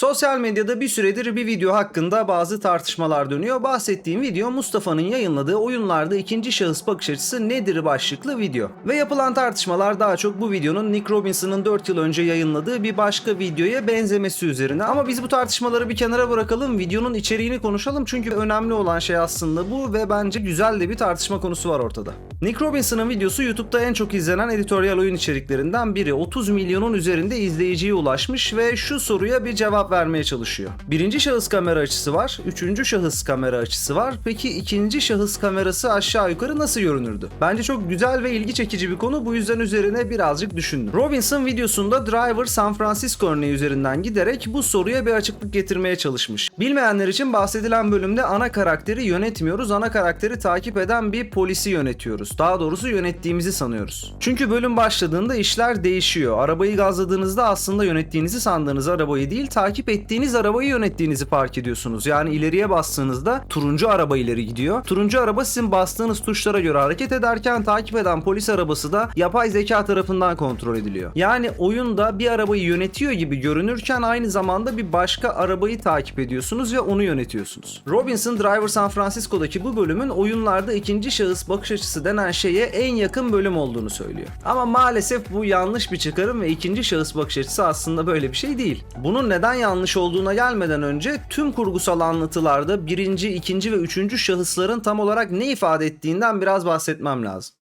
Sosyal medyada bir süredir bir video hakkında bazı tartışmalar dönüyor. Bahsettiğim video Mustafa'nın yayınladığı oyunlarda ikinci şahıs bakış açısı nedir başlıklı video. Ve yapılan tartışmalar daha çok bu videonun Nick Robinson'ın 4 yıl önce yayınladığı bir başka videoya benzemesi üzerine. Ama biz bu tartışmaları bir kenara bırakalım, videonun içeriğini konuşalım çünkü önemli olan şey aslında bu ve bence güzel de bir tartışma konusu var ortada. Nick Robinson'ın videosu YouTube'da en çok izlenen editoryal oyun içeriklerinden biri. 30 milyonun üzerinde izleyiciye ulaşmış ve şu soruya bir cevap vermeye çalışıyor. Birinci şahıs kamera açısı var, üçüncü şahıs kamera açısı var. Peki ikinci şahıs kamerası aşağı yukarı nasıl görünürdü? Bence çok güzel ve ilgi çekici bir konu. Bu yüzden üzerine birazcık düşündüm. Robinson videosunda Driver San Francisco örneği üzerinden giderek bu soruya bir açıklık getirmeye çalışmış. Bilmeyenler için bahsedilen bölümde ana karakteri yönetmiyoruz, ana karakteri takip eden bir polisi yönetiyoruz. Daha doğrusu yönettiğimizi sanıyoruz. Çünkü bölüm başladığında işler değişiyor. Arabayı gazladığınızda aslında yönettiğinizi sandığınız arabayı değil, takip ettiğiniz arabayı yönettiğinizi fark ediyorsunuz. Yani ileriye bastığınızda turuncu araba ileri gidiyor. Turuncu araba sizin bastığınız tuşlara göre hareket ederken takip eden polis arabası da yapay zeka tarafından kontrol ediliyor. Yani oyunda bir arabayı yönetiyor gibi görünürken aynı zamanda bir başka arabayı takip ediyorsunuz ve onu yönetiyorsunuz. Robinson Driver San Francisco'daki bu bölümün oyunlarda ikinci şahıs bakış açısı denen şeye en yakın bölüm olduğunu söylüyor. Ama maalesef bu yanlış bir çıkarım ve ikinci şahıs bakış açısı aslında böyle bir şey değil. Bunun neden yanlış olduğuna gelmeden önce tüm kurgusal anlatılarda birinci, ikinci ve üçüncü şahısların tam olarak ne ifade ettiğinden biraz bahsetmem lazım.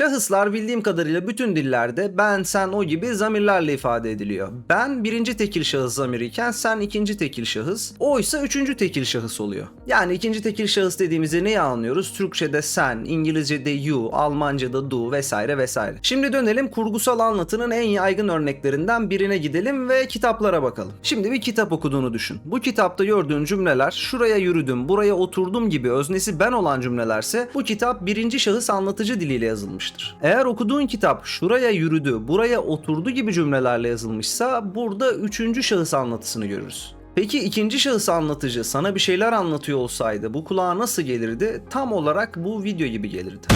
Şahıslar bildiğim kadarıyla bütün dillerde ben, sen, o gibi zamirlerle ifade ediliyor. Ben birinci tekil şahıs zamiriyken sen ikinci tekil şahıs, o ise üçüncü tekil şahıs oluyor. Yani ikinci tekil şahıs dediğimizde neyi anlıyoruz? Türkçe'de sen, İngilizce'de you, Almanca'da do vesaire vesaire. Şimdi dönelim kurgusal anlatının en yaygın örneklerinden birine gidelim ve kitaplara bakalım. Şimdi bir kitap okuduğunu düşün. Bu kitapta gördüğün cümleler şuraya yürüdüm, buraya oturdum gibi öznesi ben olan cümlelerse bu kitap birinci şahıs anlatıcı diliyle yazılmıştır. Eğer okuduğun kitap şuraya yürüdü, buraya oturdu gibi cümlelerle yazılmışsa burada üçüncü şahıs anlatısını görürüz. Peki ikinci şahıs anlatıcı sana bir şeyler anlatıyor olsaydı bu kulağa nasıl gelirdi? Tam olarak bu video gibi gelirdi.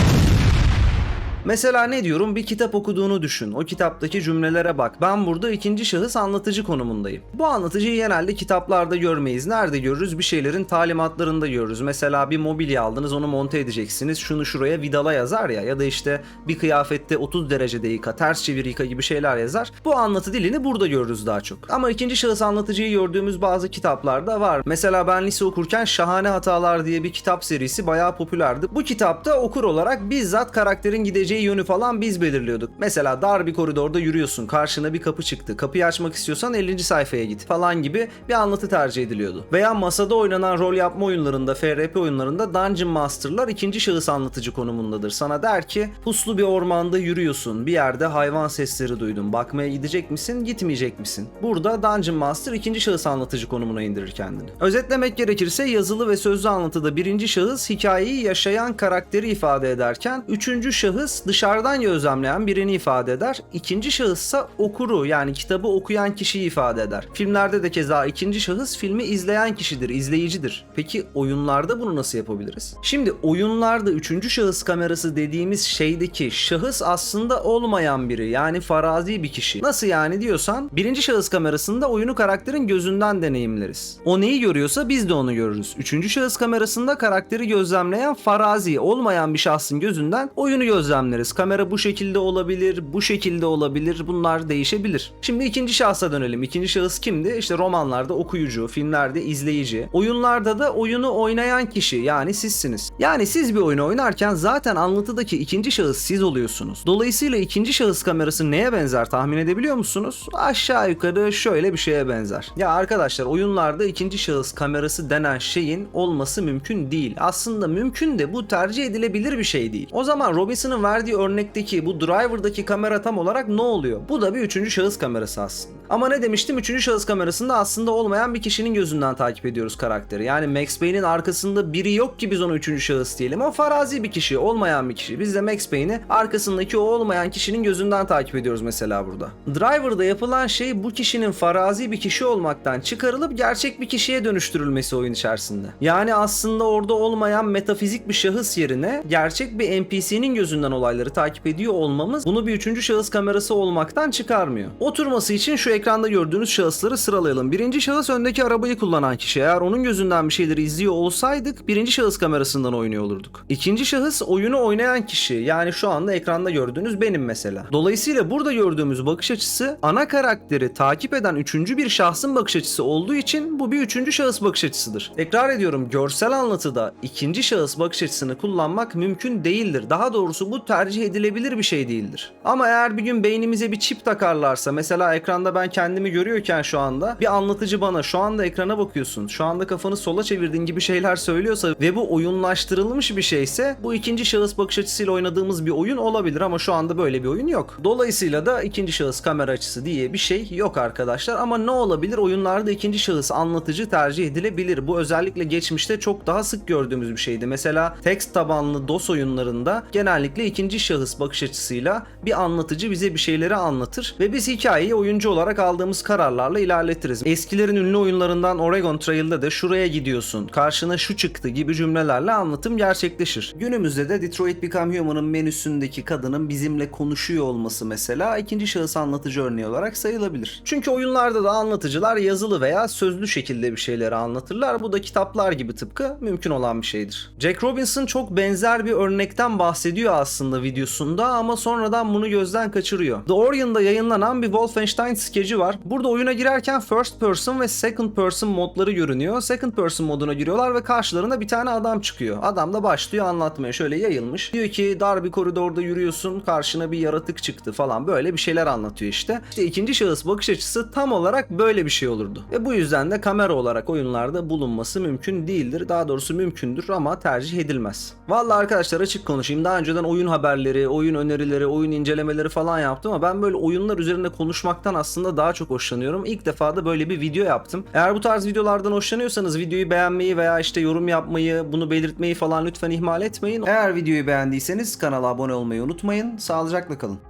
Mesela ne diyorum bir kitap okuduğunu düşün. O kitaptaki cümlelere bak. Ben burada ikinci şahıs anlatıcı konumundayım. Bu anlatıcıyı genelde kitaplarda görmeyiz. Nerede görürüz? Bir şeylerin talimatlarında görürüz. Mesela bir mobilya aldınız onu monte edeceksiniz. Şunu şuraya vidala yazar ya. Ya da işte bir kıyafette 30 derecede yıka, ters çevir yıka gibi şeyler yazar. Bu anlatı dilini burada görürüz daha çok. Ama ikinci şahıs anlatıcıyı gördüğümüz bazı kitaplarda var. Mesela ben lise okurken Şahane Hatalar diye bir kitap serisi bayağı popülerdi. Bu kitapta okur olarak bizzat karakterin gideceği yönü falan biz belirliyorduk. Mesela dar bir koridorda yürüyorsun, karşına bir kapı çıktı. Kapıyı açmak istiyorsan 50. sayfaya git falan gibi bir anlatı tercih ediliyordu. Veya masada oynanan rol yapma oyunlarında, FRP oyunlarında Dungeon Master'lar ikinci şahıs anlatıcı konumundadır. Sana der ki puslu bir ormanda yürüyorsun, bir yerde hayvan sesleri duydun. Bakmaya gidecek misin, gitmeyecek misin? Burada Dungeon Master ikinci şahıs anlatıcı konumuna indirir kendini. Özetlemek gerekirse yazılı ve sözlü anlatıda birinci şahıs hikayeyi yaşayan karakteri ifade ederken üçüncü şahıs dışarıdan gözlemleyen birini ifade eder. İkinci şahıssa okuru yani kitabı okuyan kişiyi ifade eder. Filmlerde de keza ikinci şahıs filmi izleyen kişidir, izleyicidir. Peki oyunlarda bunu nasıl yapabiliriz? Şimdi oyunlarda üçüncü şahıs kamerası dediğimiz şeydeki şahıs aslında olmayan biri yani farazi bir kişi. Nasıl yani diyorsan birinci şahıs kamerasında oyunu karakterin gözünden deneyimleriz. O neyi görüyorsa biz de onu görürüz. Üçüncü şahıs kamerasında karakteri gözlemleyen farazi olmayan bir şahsın gözünden oyunu gözlemleriz. Kamera bu şekilde olabilir, bu şekilde olabilir. Bunlar değişebilir. Şimdi ikinci şahsa dönelim. İkinci şahıs kimdi? İşte romanlarda okuyucu, filmlerde izleyici, oyunlarda da oyunu oynayan kişi yani sizsiniz. Yani siz bir oyunu oynarken zaten anlatıdaki ikinci şahıs siz oluyorsunuz. Dolayısıyla ikinci şahıs kamerası neye benzer tahmin edebiliyor musunuz? Aşağı yukarı şöyle bir şeye benzer. Ya arkadaşlar oyunlarda ikinci şahıs kamerası denen şeyin olması mümkün değil. Aslında mümkün de bu tercih edilebilir bir şey değil. O zaman Robinson'ın verdiği örnekteki bu driver'daki kamera tam olarak ne oluyor? Bu da bir üçüncü şahıs kamerası aslında. Ama ne demiştim? Üçüncü şahıs kamerasında aslında olmayan bir kişinin gözünden takip ediyoruz karakteri. Yani Max Payne'in arkasında biri yok ki biz onu üçüncü şahıs diyelim. O farazi bir kişi, olmayan bir kişi. Biz de Max Payne'i arkasındaki o olmayan kişinin gözünden takip ediyoruz mesela burada. Driver'da yapılan şey bu kişinin farazi bir kişi olmaktan çıkarılıp gerçek bir kişiye dönüştürülmesi oyun içerisinde. Yani aslında orada olmayan metafizik bir şahıs yerine gerçek bir NPC'nin gözünden olayları takip ediyor olmamız bunu bir üçüncü şahıs kamerası olmaktan çıkarmıyor. Oturması için şu ekranda gördüğünüz şahısları sıralayalım. Birinci şahıs öndeki arabayı kullanan kişi. Eğer onun gözünden bir şeyleri izliyor olsaydık birinci şahıs kamerasından oynuyor olurduk. İkinci şahıs oyunu oynayan kişi. Yani şu anda ekranda gördüğünüz benim mesela. Dolayısıyla burada gördüğümüz bakış açısı ana karakteri takip eden üçüncü bir şahsın bakış açısı olduğu için bu bir üçüncü şahıs bakış açısıdır. Tekrar ediyorum görsel anlatıda ikinci şahıs bakış açısını kullanmak mümkün değildir. Daha doğrusu bu tercih edilebilir bir şey değildir. Ama eğer bir gün beynimize bir çip takarlarsa mesela ekranda ben kendimi görüyorken şu anda bir anlatıcı bana şu anda ekrana bakıyorsun şu anda kafanı sola çevirdiğin gibi şeyler söylüyorsa ve bu oyunlaştırılmış bir şeyse bu ikinci şahıs bakış açısıyla oynadığımız bir oyun olabilir ama şu anda böyle bir oyun yok. Dolayısıyla da ikinci şahıs kamera açısı diye bir şey yok arkadaşlar ama ne olabilir oyunlarda ikinci şahıs anlatıcı tercih edilebilir. Bu özellikle geçmişte çok daha sık gördüğümüz bir şeydi. Mesela text tabanlı DOS oyunlarında genellikle ikinci şahıs bakış açısıyla bir anlatıcı bize bir şeyleri anlatır ve biz hikayeyi oyuncu olarak aldığımız kararlarla ilerletiriz. Eskilerin ünlü oyunlarından Oregon Trail'de de şuraya gidiyorsun, karşına şu çıktı gibi cümlelerle anlatım gerçekleşir. Günümüzde de Detroit Become Human'ın menüsündeki kadının bizimle konuşuyor olması mesela ikinci şahıs anlatıcı örneği olarak sayılabilir. Çünkü oyunlarda da anlatıcılar yazılı veya sözlü şekilde bir şeyleri anlatırlar. Bu da kitaplar gibi tıpkı mümkün olan bir şeydir. Jack Robinson çok benzer bir örnekten bahsediyor aslında videosunda ama sonradan bunu gözden kaçırıyor. The Orion'da yayınlanan bir Wolfenstein skeci var. Burada oyuna girerken first person ve second person modları görünüyor. Second person moduna giriyorlar ve karşılarına bir tane adam çıkıyor. Adam da başlıyor anlatmaya şöyle yayılmış. Diyor ki dar bir koridorda yürüyorsun karşına bir yaratık çıktı falan böyle bir şeyler anlatıyor işte. İşte ikinci şahıs bakış açısı tam olarak böyle bir şey olurdu. Ve bu yüzden de kamera olarak oyunlarda bulunması mümkün değildir. Daha doğrusu mümkündür ama tercih edilmez. Vallahi arkadaşlar açık konuşayım. Daha önceden oyun haberleri, oyun önerileri, oyun incelemeleri falan yaptım ama ben böyle oyunlar üzerinde konuşmaktan aslında daha çok hoşlanıyorum. İlk defa da böyle bir video yaptım. Eğer bu tarz videolardan hoşlanıyorsanız videoyu beğenmeyi veya işte yorum yapmayı, bunu belirtmeyi falan lütfen ihmal etmeyin. Eğer videoyu beğendiyseniz kanala abone olmayı unutmayın. Sağlıcakla kalın.